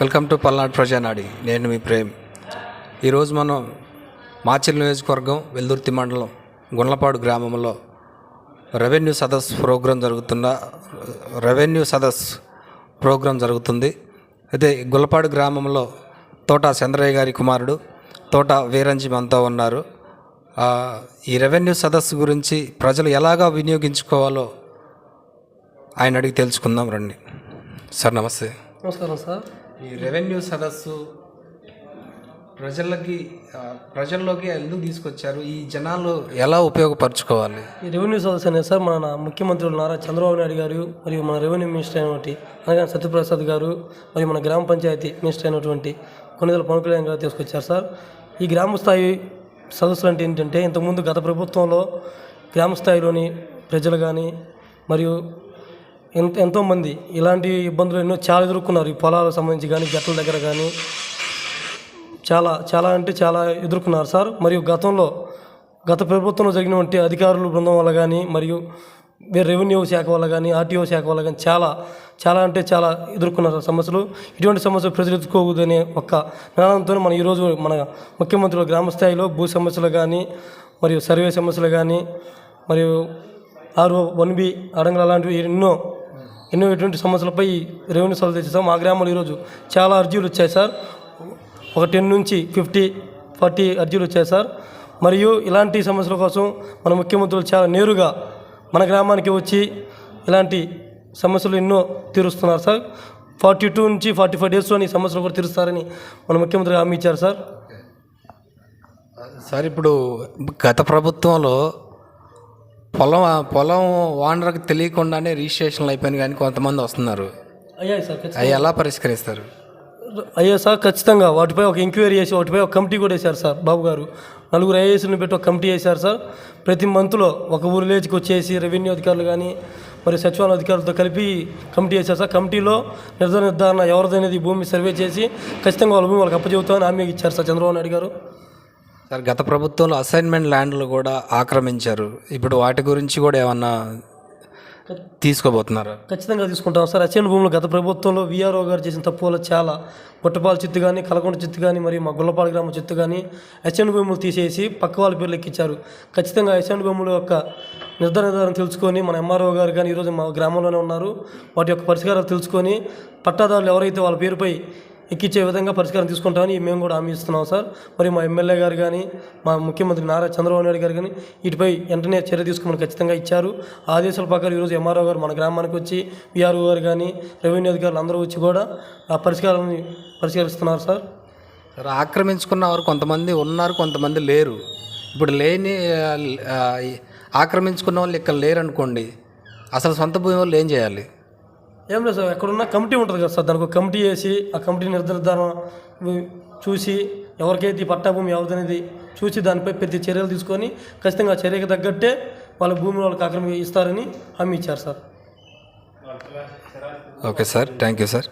Welcome to Palnadu ప్రజానాడి. నేను మీ ప్రేమ్. ఈరోజు మనం మాచిల్ నియోజకవర్గం వెల్దుర్తి మండలం గుండ్లపాడు గ్రామంలో రెవెన్యూ సదస్సు ప్రోగ్రాం జరుగుతున్న రెవెన్యూ సదస్సు ప్రోగ్రాం జరుగుతుంది. అయితే గుల్లపాడు గ్రామంలో తోట చంద్రయ్య గారి కుమారుడు తోట వీరంజి మనతో ఉన్నారు. ఈ రెవెన్యూ సదస్సు గురించి ప్రజలు ఎలాగా వినియోగించుకోవాలో ఆయన అడిగి తెలుసుకుందాం రండి. సార్ నమస్తే. నమస్కారం సార్. ఈ రెవెన్యూ సదస్సు ప్రజలకి ప్రజల్లోకి ఎందుకు తీసుకొచ్చారు? ఈ జనాలు ఎలా ఉపయోగపరచుకోవాలి? ఈ రెవెన్యూ సదస్సు అనేది సార్ మన ముఖ్యమంత్రులు నారా చంద్రబాబు నాయుడు గారు మరియు మన రెవెన్యూ మినిస్టర్ అయినటువంటి అనగా సత్యప్రసాద్ గారు మరియు మన గ్రామ పంచాయతీ మినిస్టర్ అయినటువంటి కొన్నిదల పవన్ కళ్యాణ్ గారు తీసుకొచ్చారు సార్. ఈ గ్రామ స్థాయి సదస్సులు అంటే ఏంటంటే ఇంతకుముందు గత ప్రభుత్వంలో గ్రామ స్థాయిలోని ప్రజలు కానీ మరియు ఎంత ఎంతోమంది ఇలాంటి ఇబ్బందులు ఎన్నో చాలా ఎదుర్కొన్నారు. ఈ పొలాలకు సంబంధించి కానీ గట్ల దగ్గర కానీ చాలా చాలా అంటే చాలా ఎదుర్కొన్నారు సార్. మరియు గతంలో గత ప్రభుత్వంలో జరిగినటువంటి అధికారుల బృందం వల్ల కానీ మరియు రెవెన్యూ శాఖ వల్ల కానీ ఆర్టీఓ శాఖ వల్ల కానీ చాలా చాలా అంటే చాలా ఎదుర్కొన్నారు సమస్యలు. ఇటువంటి సమస్యలు ప్రజలు ఎదుర్కోకూడదనే ఒక్క నినాదంతో మనం ఈరోజు మన ముఖ్యమంత్రులు గ్రామ స్థాయిలో భూ సమస్యలు కానీ మరియు సర్వే సమస్యలు కానీ మరియు ఆరు వన్ బి అడంగులు అలాంటివి ఎన్నో ఎన్నో ఎటువంటి సమస్యలపై రెవెన్యూ సభలు తెచ్చేసాం మా గ్రామంలో ఈరోజు చాలా అర్జీలు వచ్చాయి సార్. ఒక టెన్ నుంచి ఫిఫ్టీ ఫార్టీ అర్జీలు వచ్చాయి సార్. మరియు ఇలాంటి సమస్యల కోసం మన ముఖ్యమంత్రులు చాలా నేరుగా మన గ్రామానికి వచ్చి ఇలాంటి సమస్యలు ఎన్నో తీరుస్తున్నారు సార్. ఫార్టీ టూ నుంచి ఫార్టీ ఫైవ్ డేస్లో ఈ సమస్యలు కూడా తీరుస్తారని మన ముఖ్యమంత్రి హామీ ఇచ్చారు సార్. సార్ ఇప్పుడు గత ప్రభుత్వంలో పొలం పొలం ఓనర్కి తెలియకుండానే రిజిస్ట్రేషన్లు అయిపోయినాయి కానీ కొంతమంది వస్తున్నారు. అయ్యాయి సార్ ఖచ్చితంగా అవి ఎలా పరిష్కరిస్తారు? అయ్యా సార్ ఖచ్చితంగా వాటిపై ఒక ఎంక్వైరీ చేసి వాటిపై ఒక కమిటీ కూడా వేశారు సార్ బాబు గారు. నలుగురు ఐఏఎస్ని పెట్టి ఒక కమిటీ వేశారు సార్. ప్రతి మంత్లో ఒక ఊరు లేచికి వచ్చేసి రెవెన్యూ అధికారులు కానీ మరి సచివాలయ అధికారులతో కలిపి కమిటీ వేశారు సార్. కమిటీలో నిర్ధారణ నిర్ధారణ ఎవరిదనేది భూమి సర్వే చేసి ఖచ్చితంగా వాళ్ళ భూమి వాళ్ళకి అప్పచెబుతామని హామీ ఇచ్చారు సార్ చంద్రబాబు నాయుడు గారు. సార్ గత ప్రభుత్వంలో అసైన్మెంట్ ల్యాండ్లు కూడా ఆక్రమించారు. ఇప్పుడు వాటి గురించి కూడా ఏమన్నా తీసుకోబోతున్నారు? ఖచ్చితంగా తీసుకుంటాం సార్. అసైన్ భూములు గత ప్రభుత్వంలో వీఆర్ఓ గారు చేసిన తప్పు వల్ల చాలా గుట్టపాల చిత్తు కానీ కలకొండ చిత్తు కానీ మరియు మా గుల్లపాడు గ్రామం చిత్తు కానీ అసైన్ భూములు తీసేసి పక్క వాళ్ళ పేర్లు ఎక్కించారు. ఖచ్చితంగా అసైన్ భూముల యొక్క నిర్ధార నిర్ధారణ తెలుసుకొని మన ఎంఆర్ఓ గారు కానీ ఈరోజు మా గ్రామంలోనే ఉన్నారు. వాటి యొక్క పరిష్కారాలు తెలుసుకొని పట్టాదారులు ఎవరైతే వాళ్ళ పేరుపై ఎక్కించే విధంగా పరిష్కారం తీసుకుంటామని మేము కూడా హామీ ఇస్తున్నాం సార్. మరి మా ఎమ్మెల్యే గారు కానీ మా ముఖ్యమంత్రి నారా చంద్రబాబు నాయుడు గారు కానీ వీటిపై వెంటనే చర్య తీసుకోమని ఖచ్చితంగా ఇచ్చారు. ఆ ఆదేశాల ప్రకారం ఈరోజు ఎంఆర్ఓ గారు మన గ్రామానికి వచ్చి విఆర్ఓ గారు కానీ రెవెన్యూ అధికారులు అందరూ వచ్చి కూడా ఆ పరిష్కారాన్ని పరిష్కరిస్తున్నారు సార్. ఆక్రమించుకున్న వారు కొంతమంది ఉన్నారు కొంతమంది లేరు. ఇప్పుడు లేని ఆక్రమించుకున్న వాళ్ళు ఇక్కడ లేరనుకోండి అసలు సొంత భూమి వాళ్ళు ఏం చేయాలి? ఏం లేదు సార్ ఎక్కడున్న కమిటీ ఉంటుంది కదా సార్ దానికి ఒక కమిటీ వేసి ఆ కమిటీ నిర్ధారణ చూసి ఎవరికైతే ఈ పట్టా భూమి ఎవరిదనేది చూసి దానిపై ప్రతి చర్యలు తీసుకొని ఖచ్చితంగా ఆ చర్యకు తగ్గట్టే వాళ్ళ భూమిని వాళ్ళకి ఆక్రమి ఇస్తారని హామీ ఇచ్చారు sir. Okay sir thank you sir.